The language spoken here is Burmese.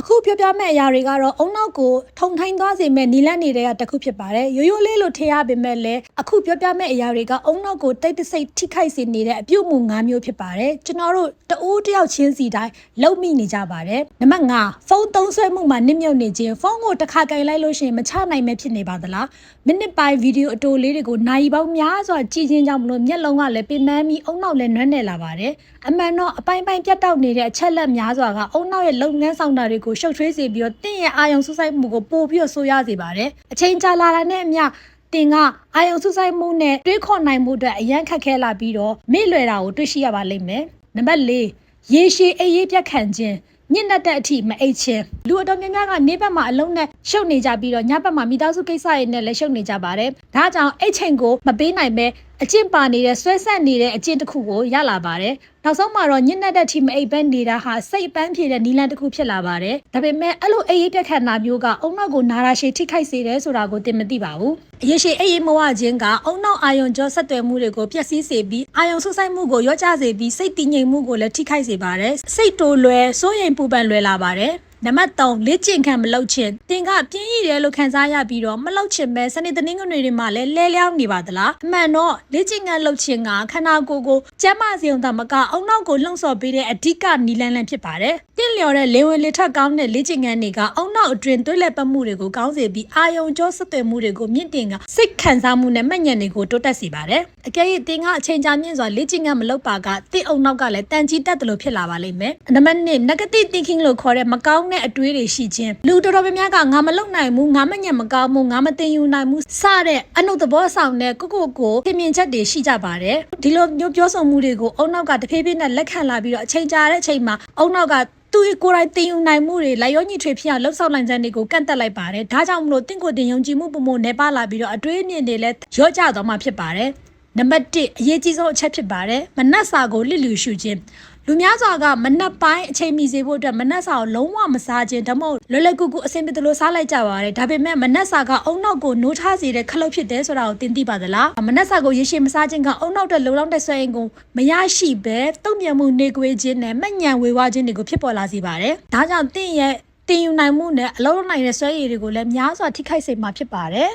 အခုပြောပြမယ့်အရာတွေကတော့အုံနောက်ကိုထုံထိုင်းသွားစေမဲ့နီလန့်နေတဲ့ကတစ်ခုဖြစ်ပါတယ်ရိုးရိုးလေးလို့ထင်ရပေမဲ့လည်းအခုပြောပြမယ့်အရာတွေကအုံနောက်ကိုတိတ်တဆိတ်ထိခိုက်စေနေတဲ့အပြုတ်မှု၅မျိုးဖြစ်ပါတယ်ကျွန်တော်တို့တအိုးတစ်ယောက်ချင်းစီတိုင်းလုံမိနေကြပါတယ်နံပါတ်5ဖုန်းသုံးဆွဲမှုမှာနစ်မြုပ်နေခြင်းဖုန်းကိုတစ်ခါကင်လိုက်လို့ရှိရင်မချနိုင်မဲဖြစ်နေပါသလားမိနစ်ပိုင်းဗီဒီယိုအတိုလေးတွေကိုနိုင်ပေါင်းများစွာကြည့်ခြင်းကြောင့်မလို့မျက်လုံးကလည်းပင်ပန်းပြီးအုံနောက်လည်းနွမ်းနယ်လာပါတယ်အမှန်တော့အပိုင်းပိုင်းပြတ်တောက်နေတဲ့အချက်လက်များစွာကအုံနောက်ရဲ့လုပ်ငန်းဆောင်တာတွေကိုရှုပ်ထွေးစေပြီးတော့တင့်ရဲ့အာယုံဆူဆိုင်မှုကိုပို့ပြီးတော့ဆိုးရစေပါတယ်အချိန်ကြာလာတာနဲ့အမျှတင်ကအာယုံဆူဆိုင်မှုနဲ့တွေးခေါ်နိုင်မှုအတွက်အရန်ခက်ခဲလာပြီးတော့မေ့လွယ်တာကိုတွေ့ရှိရပါလိမ့်မယ်နံပါတ်၄ရေရှည်အေးရေးပြတ်ခံခြင်းညစ်နက်တဲ့အထိမအိတ်ချင်းလူအတော်များများကနေဘက်မှာအလုံးနဲ့ရှုပ်နေကြပြီးတော့ညဘက်မှာမိသားစုကိစ္စတွေနဲ့လည်းရှုပ်နေကြပါတယ်ဒါကြောင့်အိတ်ချိန်ကိုမပေးနိုင်ပဲ အကျင့်ပါနေတဲ့ဆွဲဆက်နေတဲ့အကျင့်တစ်ခုကိုရလာပါတယ်နောက်ဆုံးမှာတော့ညစ်နက်တဲ့အထိမအိတ်ပဲနေတာဟာစိတ်ပန်းဖြေတဲ့နီလန်တစ်ခုဖြစ်လာပါတယ်ဒါပေမဲ့အဲ့လိုအေးရေးပြတ်ခတ်နာမျိုးကအုံနောက်ကိုနာရာရှည်ထိခိုက်စေတယ်ဆိုတာကိုသင်မသိပါဘူးအရေးရှိအေးရေးမဝခြင်းကအုံနောက်အာယုံကြောဆက်သွယ်မှုတွေကိုပျက်စီးစေပြီးအာယုံဆုဆိုင်မှုကိုရော့ကျစေပြီးစိတ်တည်ငြိမ်မှုကိုလည်းထိခိုက်စေပါတယ်စိတ်တိုလွယ်စိုးရိမ်ပူပန်လွယ်လာပါတယ် နံပါတ်3လေ့ကျင့်ခံမလုပ်ခြင်းတင်ကပြင်းရည်တယ်လို့ခံစားရပြီးတော့မလုပ်ချင်ပဲစနေတနင်္ဂနွေတွေမှာလည်းလဲလျောင်းနေပါသလားအမှန်တော့လေ့ကျင့်ခံလုပ်ခြင်းကခန္ဓာကိုယ်ကိုကျန်းမာစေုံသာမကအုံနောက်ကိုလှုံ့ဆော်ပေးတဲ့အဓိကနီလန်းလန်းဖြစ်ပါတယ်တင့်လျော်တဲ့လေဝင်လေထွက်ကောင်းတဲ့လေ့ကျင့်ခံတွေကအုံနောက်အတွင်သွေးလက်ပတ်မှုတွေကိုကောင်းစေပြီးအာယုံကြောဆက်သွယ်မှုတွေကိုမြင့်တင်ကစိတ်ခံစားမှုနဲ့မှတ်ဉာဏ်တွေကိုတိုးတက်စေပါတယ်အကယ်၍တင်ကအချိန်ကြာမြင့်စွာလေ့ကျင့်ခံမလုပ်ပါကတင့်အုံနောက်ကလည်းတန်ကြီးတက်တယ်လို့ဖြစ်လာပါလိမ့်မယ်နံပါတ်1 negative thinking လို့ခေါ်တဲ့မကောင်းတဲ့အတွေးတွေရှိခြင်းလူတော်တော်များများကငါမလုပ်နိုင်ဘူးငါမညံ့မကောင်းဘူးငါမတင်ယူနိုင်ဘူးစတဲ့အနုသဘောဆောင်တဲ့ကိုကိုကိုသင်မြင်ချက်တွေရှိကြပါတယ်ဒီလိုမျိုးပြောဆိုမှုတွေကိုအုံနောက်ကတဖြည်းဖြည်းနဲ့လက်ခံလာပြီးတော့အချိန်ကြာတဲ့အချိန်မှာအုံနောက်ကသူကိုယ်တိုင်တင်ယူနိုင်မှုတွေလိုက်ရောညီထွေဖြစ်အောင်လှုပ်ဆောင်နိုင်တဲ့တွေကိုကန့်တက်လိုက်ပါတယ်ဒါကြောင့်မလို့တင့်ကိုယ်တင်ယုံကြည်မှုပုံပုံနဲ့ပါလာပြီးတော့အတွေးအမြင်တွေလည်းရော့ကျသွားမှာဖြစ်ပါတယ် နံပါတ်1အရေးကြီးဆုံးအချက်ဖြစ်ပါတယ်မနှက်စာကိုလစ်လျူရှုခြင်းလူများစွာကမနှက်ပိုင်းအချိန်မီစေဖို့အတွက်မနှက်စာကိုလုံးဝမစားခြင်းဒါမှမဟုတ်လွယ်လွယ်ကူကူအဆင်ပြေသလိုစားလိုက်ကြပါတယ်ဒါပေမဲ့မနှက်စာကအုံနောက်ကိုနိုးထားစေတဲ့ခလုတ်ဖြစ်တယ်ဆိုတာကိုသင်သိပါသလားမနှက်စာကိုရေရှည်မစားခြင်းကအုံနောက်တဲ့လုံလောက်တဲ့ဆွဲအင်ကိုမရရှိပဲတုံ့ပြန်မှုနေကွေးခြင်းနဲ့မှတ်ညံဝေဝါးခြင်းတွေကိုဖြစ်ပေါ်လာစေပါတယ်ဒါကြောင့်တင့်ရဲ့တင်ယူနိုင်မှုနဲ့အလုံးလုံးနိုင်တဲ့ဆွဲရည်တွေကိုလည်းများစွာထိခိုက်စေမှာဖြစ်ပါတယ်